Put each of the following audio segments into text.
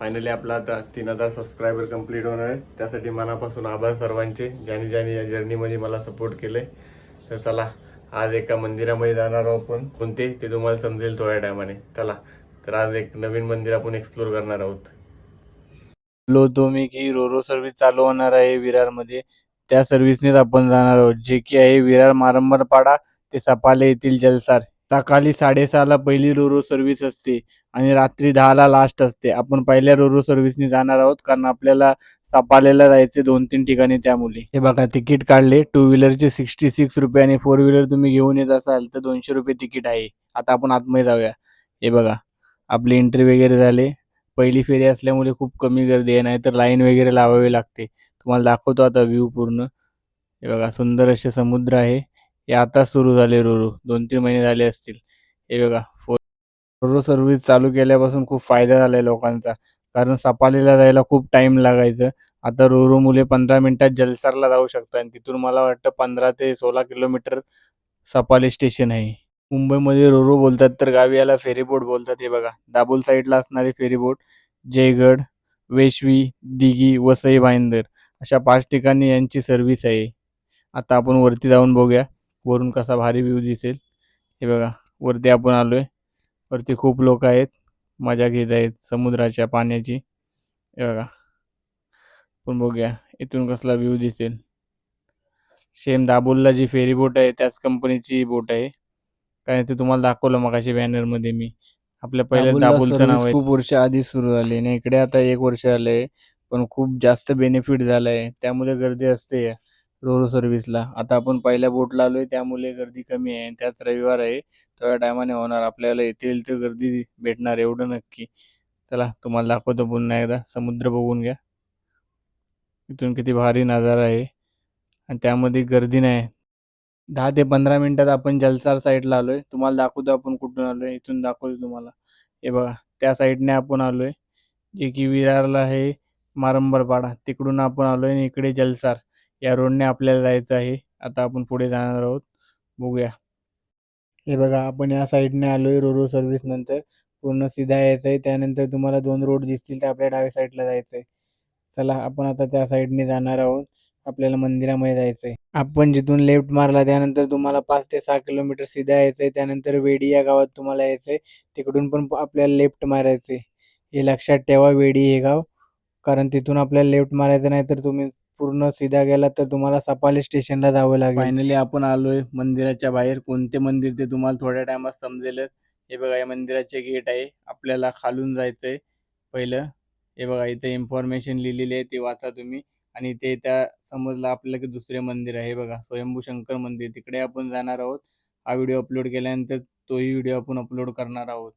Finally आपला आता तीन हजार सबस्क्रायबर कंप्लीट होणार आहे. त्यासाठी मनापासून आभार सर्वांचे. ज्याने ज्याने या जर्नीमध्ये मला सपोर्ट केले तर चला आज एका मंदिरामध्ये जाणार आहोत आपण. कोणते? ते तुम्हाला समजेल थोड्या टायमाने चला तर आज एक नवीन मंदिर आपण एक्सप्लोर करणार आहोत. लो तो मी की रोरो सर्व्हिस चालू होणार आहे विरारमध्ये. त्या सर्व्हिसनेच आपण जाणार आहोत. जे की आहे विरार मारंबरपाडा ते सपाले येथील जलसार. सकाळी साडेसहाला पहिली रोरो सर्व्हिस असते आणि रात्री दहाला लास्ट असते. आपण पहिल्या रोरो सर्व्हिसने जाणार आहोत कारण आपल्याला सपालेला जायचे दोन तीन ठिकाणी त्यामुळे. हे बघा तिकीट काढले. टू व्हीलरचे सिक्स्टी सिक्स रुपये आणि फोर व्हीलर तुम्ही घेऊन येत असाल तर दोनशे रुपये तिकीट आहे. आता आपण आतमध्ये जाऊया. हे बघा आपली एंट्री वगैरे झाले. पहिली फेरी असल्यामुळे खूप कमी गर्दी आहे नाहीतर लाईन वगैरे लावावी लागते. तुम्हाला दाखवतो आता व्ह्यू पूर्ण. हे बघा सुंदर असे समुद्र आहे. हे आता सुरू झाले रुरू. दोन तीन महिने झाले असतील. हे बघा फो रोरो सर्व्हिस चालू केल्यापासून खूप फायदा झाला आहे लोकांचा. कारण सपालीला जायला खूप टाईम लागायचं. आता रोरो मुले पंधरा मिनिटात जलसरला जाऊ शकतात. आणि तिथून मला वाटतं पंधरा ते सोळा किलोमीटर सपाली स्टेशन आहे. मुंबईमध्ये रोरो बोलतात तर गावी याला फेरीबोट बोलतात. हे बघा दाबोल साईडला असणारे फेरीबोट जयगड वेशवी दिघी वसई भाईंदर अशा पाच ठिकाणी यांची सर्व्हिस आहे. आता आपण वरती जाऊन बघूया. वरून कसा भारी व्ह्यू दिसेल. हे बघा वरती आपण आलोय. वरती खूप लोक आहेत. मजा घेत आहेत समुद्राच्या पाण्याची. हे बघा. पण बघूया इथून कसला व्ह्यू दिसेल. सेम दाबोलला जी फेरी बोट आहे त्याच कंपनीची बोट आहे. काय ते तुम्हाला दाखवलं मगाशी बॅनरमध्ये मी. आपल्या पहिल्या दाबोलचं नाव आहे. खूप वर्ष आधी सुरू झाले आणि इकडे आता एक वर्ष आलंय. पण खूप जास्त बेनिफिट झालंय. त्यामुळे गर्दी असते. रोरो सर्व्हिसला. आता आपण पहिल्या बोटला आलोय त्यामुळे गर्दी कमी आहे त्याच रविवार आहे. थोड्या टायमाने होणार. आपल्याला येथील तर गर्दी भेटणार एवढं नक्की. चला तुम्हाला दाखवतो पुन्हा एकदा. समुद्र बघून घ्या. इथून किती भारी नजारा आहे. आणि त्यामध्ये गर्दी नाही. दहा ते पंधरा मिनिटात आपण जलसार साईडला आलोय. तुम्हाला दाखवतो आपण कुठून आलोय. इथून दाखवतो तुम्हाला. हे बघा त्या साईडने आपण आलोय. जे की विरारला आहे मारंबरपाडा. तिकडून आपण आलोय आणि इकडे जलसार. या रोडने आपल्याला जायचं आहे. आता आपण पुढे जाणार आहोत. बघूया. हे बघा आपण या साईडने आलोय रोरो सर्व्हिस नंतर. पूर्ण सीधा यायचं आहे. त्यानंतर तुम्हाला दोन रोड दिसतील तर आपल्या डाव्या साईडला जायचं आहे. चला आपण आता त्या साईडने जाणार आहोत. आपल्याला मंदिरामध्ये जायचं आहे. आपण जिथून लेफ्ट मारला त्यानंतर तुम्हाला पाच ते सहा किलोमीटर सीधा यायचं आहे. त्यानंतर वेडी या गावात तुम्हाला यायचं आहे. तिकडून पण आपल्याला लेफ्ट मारायचं आहे. हे लक्षात ठेवा वेडी हे गाव. कारण तिथून आपल्याला लेफ्ट मारायचं नाही तर तुम्ही पूर्ण सीधा गेला तर तुम्हाला सपाली स्टेशनला जावं लागेल. फायनली आपण आलोय मंदिराच्या बाहेर. कोणते मंदिर ते तुम्हाला थोड्या टायमात समजेलच. हे बघा या मंदिराचे गेट आहे. आपल्याला खालून जायचंय पहिलं. हे बघा इथे इन्फॉर्मेशन लिहिलेली आहे ते वाचा तुम्ही. आणि ते त्या समजलं आपल्याला की दुसरे मंदिर आहे. हे बघा स्वयंभू शंकर मंदिर. तिकडे आपण जाणार आहोत. हा व्हिडिओ अपलोड केल्यानंतर तोही व्हिडिओ आपण अपलोड करणार आहोत.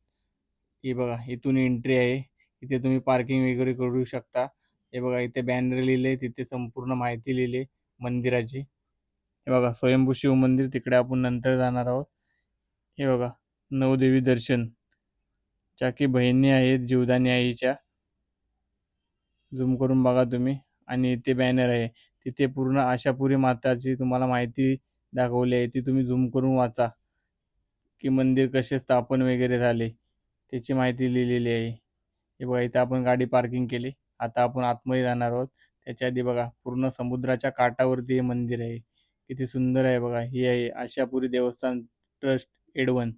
हे बघा इथून एंट्री आहे. इथे तुम्ही पार्किंग वगैरे करू शकता. हे बघा इथे बॅनर लिहिले तिथे संपूर्ण माहिती लिहिली मंदिराची. हे बघा स्वयंभू शिव मंदिर तिकडे आपण नंतर जाणार आहोत. हे बघा नवदेवी दर्शन. ज्या की बहिणी आहेत जीवदानी आईच्या. झूम करून बघा तुम्ही. आणि इथे बॅनर आहे. तिथे पूर्ण आशापुरी माताची तुम्हाला माहिती दाखवली आहे. ती तुम्ही झूम करून वाचा. की मंदिर कसे स्थापन वगैरे झाले त्याची माहिती लिहिलेली आहे. हे बघा इथे आपण गाडी पार्किंग केली. आता आपण आतमध्ये जाणार आहोत. त्याच्या आधी बघा पूर्ण समुद्राच्या काठावरती हे मंदिर आहे. किती सुंदर आहे बघा. हे आहे आशापुरी देवस्थान ट्रस्ट एडवन.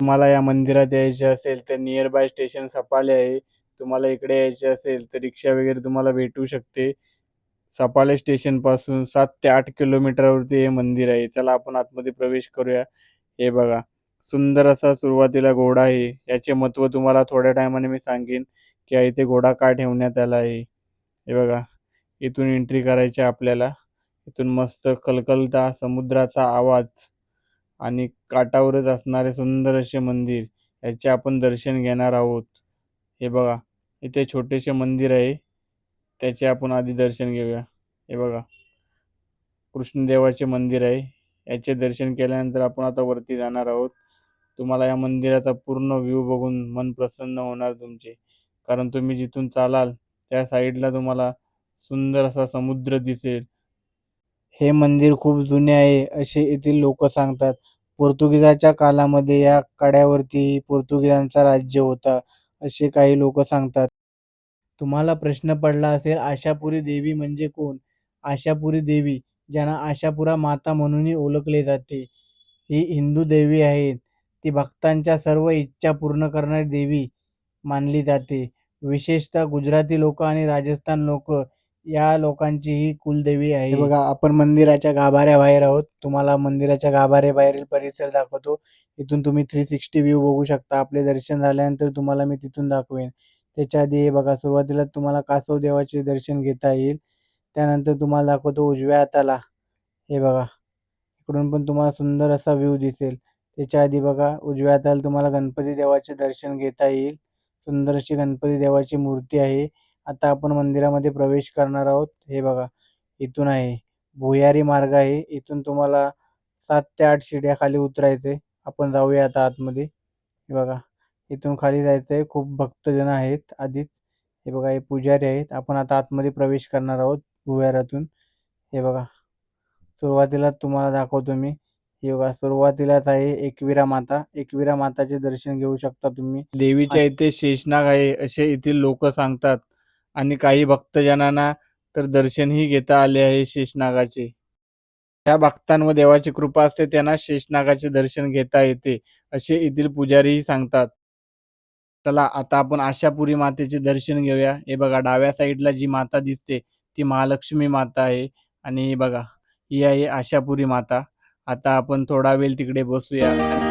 तुम्हाला या मंदिरात यायचे असेल तर नियर बाय स्टेशन सपाले आहे. तुम्हाला इकडे यायचे असेल तर रिक्षा वगैरे तुम्हाला भेटू शकते. सपाले स्टेशनपासून सात ते आठ किलोमीटरवरती हे मंदिर आहे. चला आपण आतमध्ये प्रवेश करूया. हे बघा. सुंदर असा सुरुवातीला घोडा आहे. याचे महत्त्व तुम्हाला थोड्या टायमाने मी सांगेन की इथे घोडा का ठेवण्यात आला आहे. हे बघा इथून एंट्री करायची आहे आपल्याला. इथून मस्त कलकलता समुद्राचा आवाज आणि काठावरच असणारे सुंदर असे मंदिर याचे आपण दर्शन घेणार आहोत. हे बघा इथे छोटेसे मंदिर आहे. त्याचे आपण आधी दर्शन घेऊया. हे बघा कृष्णदेवाचे मंदिर आहे. याचे दर्शन केल्यानंतर आपण आता वरती जाणार आहोत. तुम्हाला या मंदिराचा पूर्ण व्ह्यू बघून मन प्रसन्न होणार तुमचे. कारण तुम्ही जिथून चालाल त्या साईडला तुम्हाला सुंदर असा समुद्र दिसेल. हे मंदिर खूप जुने आहे असे येथील लोक सांगतात. पोर्तुगीजाच्या कालामध्ये या कड्यावरती पोर्तुगीजांचा राज्य होता असे काही लोक सांगतात. तुम्हाला प्रश्न पडला असेल आशापुरी देवी म्हणजे कोण? आशापुरी देवी ज्यांना आशापुरा माता म्हणूनही ओळखले जाते. ही हिंदू देवी आहेत. ती भक्तांच्या सर्व इच्छा पूर्ण करणारी देवी मानली जाते. विशेषतः गुजराती लोक आणि राजस्थान लोक या लोकांची ही कुलदेवी आहे. बघा आपण मंदिराच्या गाभाऱ्याबाहेर आहोत. तुम्हाला मंदिराच्या गाभाऱ्याबाहेरील परिसर दाखवतो. इथून तुम्ही थ्री सिक्स्टी व्ह्यू बघू शकता. आपले दर्शन झाल्यानंतर तुम्हाला मी तिथून दाखवेन. त्याच्या आधी हे बघा सुरुवातीला तुम्हाला कासव देवाचे दर्शन घेता येईल. त्यानंतर तुम्हाला दाखवतो उजव्या हाताला. हे बघा इकडून पण तुम्हाला सुंदर असा व्ह्यू दिसेल. त्याच्या आधी बघा उजव्या हाताला तुम्हाला गणपती देवाचे दर्शन घेता येईल. सुंदर अशी गणपती देवाची मूर्ती आहे. आता आपण मंदिरामध्ये प्रवेश करणार आहोत. हे बघा इथून आहे. भुयारी मार्ग आहे. इथून तुम्हाला सात ते आठ शिड्या खाली उतरायचे. आपण जाऊया आता आतमध्ये. हे बघा इथून खाली जायचं आहे. खूप भक्तजन आहेत आधीच. हे बघा हे पुजारी आहेत. आपण आता आतमध्ये प्रवेश करणार आहोत भुयारातून. हे बघा सुरुवातीला तुम्हाला दाखवतो मी. बघा सुरुवातीलाच आहे. एकविरा माता एकविरा माताचे दर्शन घेऊ शकता तुम्ही. देवीच्या इथे शेषनाग आहे असे येथील लोक सांगतात. आणि काही भक्तजनांना तर दर्शनही घेता आले आहे शेषनागाचे. त्या भक्तांवर देवाची कृपा असते त्यांना शेषनागाचे दर्शन घेता येते असे येथील पुजारीही सांगतात. चला आता आपण आशापुरी मातेचे दर्शन घेऊया. हे बघा डाव्या साईडला जी माता दिसते ती महालक्ष्मी माता आहे. आणि हे बघा ही आहे आशापुरी माता. आता आपण थोडा वेळ तिकडे बसूया.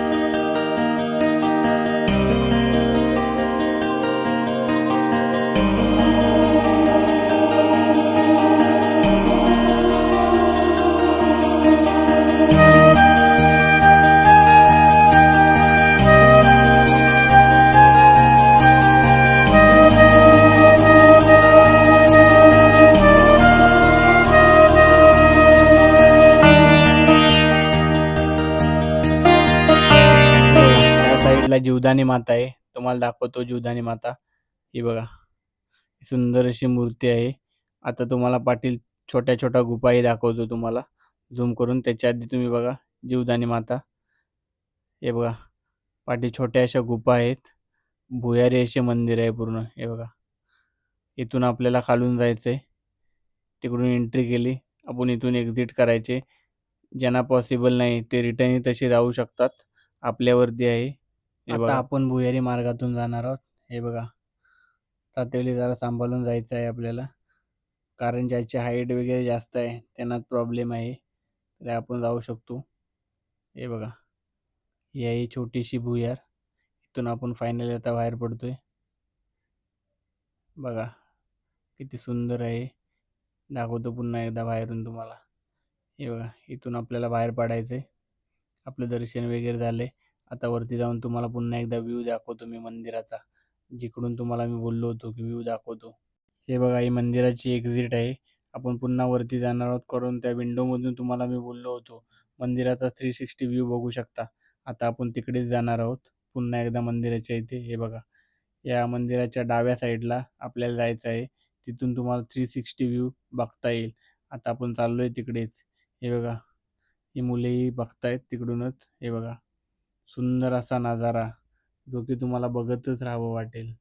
साईडला जीवदानी माता आहे. तुम्हाला दाखवतो जीवदानी माता. ही बघा. सुंदर अशी मूर्ती आहे. आता तुम्हाला पाटील छोट्या छोट्या गुफाही दाखवतो तुम्हाला. झूम करून त्याच्या आधी तुम्ही बघा. जीवदानी माता. हे बघा. पाठी छोट्या अशा गुफा आहेत. भुयारी असे मंदिर आहे पूर्ण. हे बघा. इथून आपल्याला खालून जायचंय. तिकडून एंट्री केली. आपण इथून एक्झिट करायचे. ज्यांना पॉसिबल नाही ते रिटर्नही तसे जाऊ शकतात. आपल्यावरती आहे. आता आपण भुयारी मार्गातून जाणार आहोत. हे बघा. तातेवली जरा सांभाळून जायचं आहे आपल्याला. कारण ज्याची हाईट वगैरे जास्त आहे त्यांना प्रॉब्लेम आहे. तर आपण जाऊ शकतो. हे बघा. ही आहे छोटीशी भुयार. इथून आपण फायनली आता बाहेर पडतोय. बघा. किती सुंदर आहे. दाखवतो पुन्हा एकदा बाहेरून तुम्हाला. हे बघा. इथून आपल्याला बाहेर पडायचं आहे आपलं दर्शन वगैरे झाले आता वरती जाऊन तुम्हाला पुन्हा एकदा व्ह्यू दाखवतो मी मंदिराचा. जिकडून तुम्हाला मी बोललो होतो की व्ह्यू दाखवतो. हे बघा ही मंदिराची एक्झिट आहे. आपण पुन्हा वरती जाणार आहोत. करून त्या विंडोमधून तुम्हाला मी बोललो होतो. मंदिराचा थ्री सिक्स्टी व्ह्यू बघू शकता. आता आपण तिकडेच जाणार आहोत. पुन्हा एकदा मंदिराच्या इथे. हे बघा या मंदिराच्या डाव्या साईडला आपल्याला जायचं आहे. तिथून तुम्हाला थ्री सिक्स्टी व्ह्यू बघता येईल. आता आपण चाललो आहे तिकडेच. हे बघा ही मुलेही बघतायत तिकडूनच. हे बघा. सुंदर असा नजारा जो की तुम्हाला बघतच राहावं वाटेल.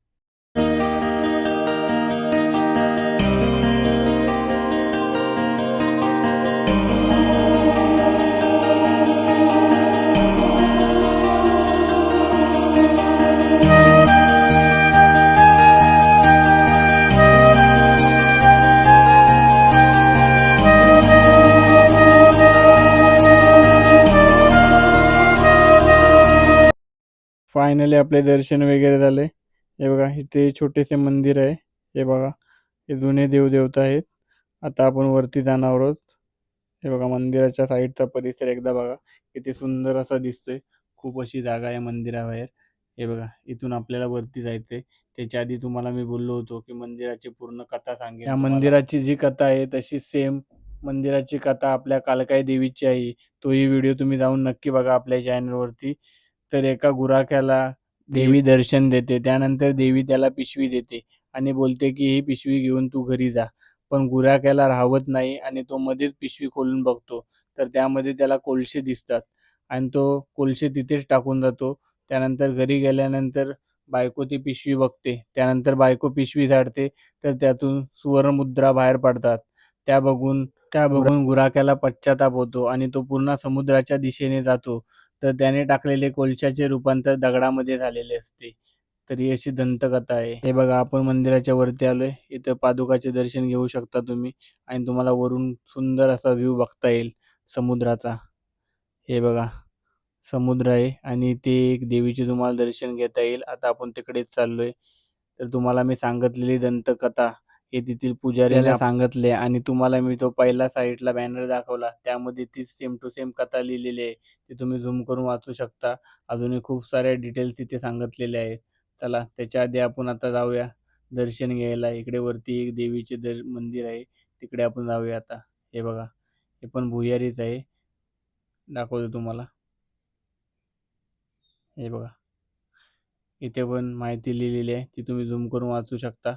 फायनली आपले दर्शन वगैरे झाले. हे बघा इथे छोटेसे मंदिर आहे. हे बघा हे जुने देवदेवता आहेत. आता आपण वरती जाणार आहोत. हे बघा मंदिराच्या साईडचा परिसर एकदा बघा किती सुंदर असा दिसतोय. खूप अशी जागा आहे मंदिराबाहेर. हे बघा इथून आपल्याला वरती जायचंय. त्याच्या आधी तुम्हाला मी बोललो होतो की मंदिराची पूर्ण कथा सांगेन या मंदिराची जी कथा आहे तशी सेम मंदिराची कथा आपल्या कालकाई देवीची आहे. तोही व्हिडिओ तुम्ही जाऊन नक्की बघा आपल्या चॅनलवरती तर एका गुराख्याला देवी दर्शन देते त्यानंतर देवी त्याला पिशवी देते आणि बोलते की ही पिशवी घेऊन तू घरी जा. पण गुराख्याला राहवत नाही आणि तो मध्येच पिशवी खोलून बघतो. तर त्यामध्ये त्याला कोळसे दिसतात आणि तो कोळसे तिथेच टाकून जातो. त्यानंतर घरी गेल्यानंतर बायको ती पिशवी बघते. त्यानंतर बायको पिशवी झाडते. तर त्यातून सुवर्णमुद्रा बाहेर पडतात. त्या बघून त्या बघून गुराख्याला पश्चाताप होतो आणि तो पूर्ण समुद्राच्या दिशेने जातो. तर त्याने टाकलेले कोळशाचे रूपांतर दगडामध्ये झालेले असते. तर ही अशी दंतकथा आहे. हे बघा आपण मंदिराच्या वरती आलोय. इथं पादुकाचे दर्शन घेऊ शकता तुम्ही आणि तुम्हाला वरून सुंदर असा व्ह्यू बघता येईल समुद्राचा. हे बघा समुद्र आहे आणि ते एक देवीचे तुम्हाला दर्शन घेता येईल. आता आपण तिकडेच चाललोय. तर तुम्हाला मी सांगितलेली दंतकथा हे तेथील पुजाऱ्याला सांगितले आणि तुम्हाला मी तो पहिला साईडला बॅनर दाखवला. त्यामध्ये तीच सेम टू सेम कथा लिहिलेली आहे. ती तुम्ही झूम करून वाचू शकता. अजूनही खूप साऱ्या डिटेल्स तिथे सांगितलेले आहेत. चला त्याच्या आधी आपण आता जाऊया. दर्शन घ्यायला. इकडे वरती एक देवीचे दर मंदिर आहे. तिकडे आपण जाऊया आता. हे बघा. हे पण भुयारीच आहे. दाखवतो तुम्हाला. हे बघा. इथे पण माहिती लिहिलेली आहे. ती तुम्ही झूम करून वाचू शकता.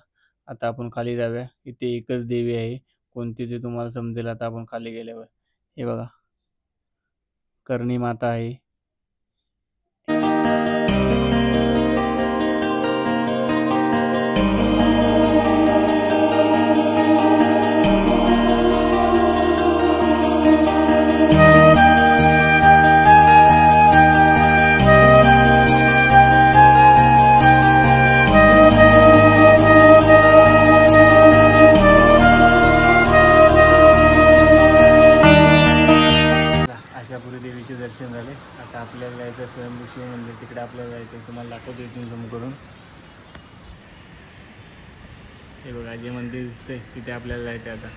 आता आपण खाली जाऊया. इथे एकच देवी आहे. कोणती ते तुम्हाला समजेल आता आपण खाली गेल्यावर. हे बघा. करणी माता आहे. हे बघा जे मंदिर दिसतंय तिथे आपल्याला जायचं आता.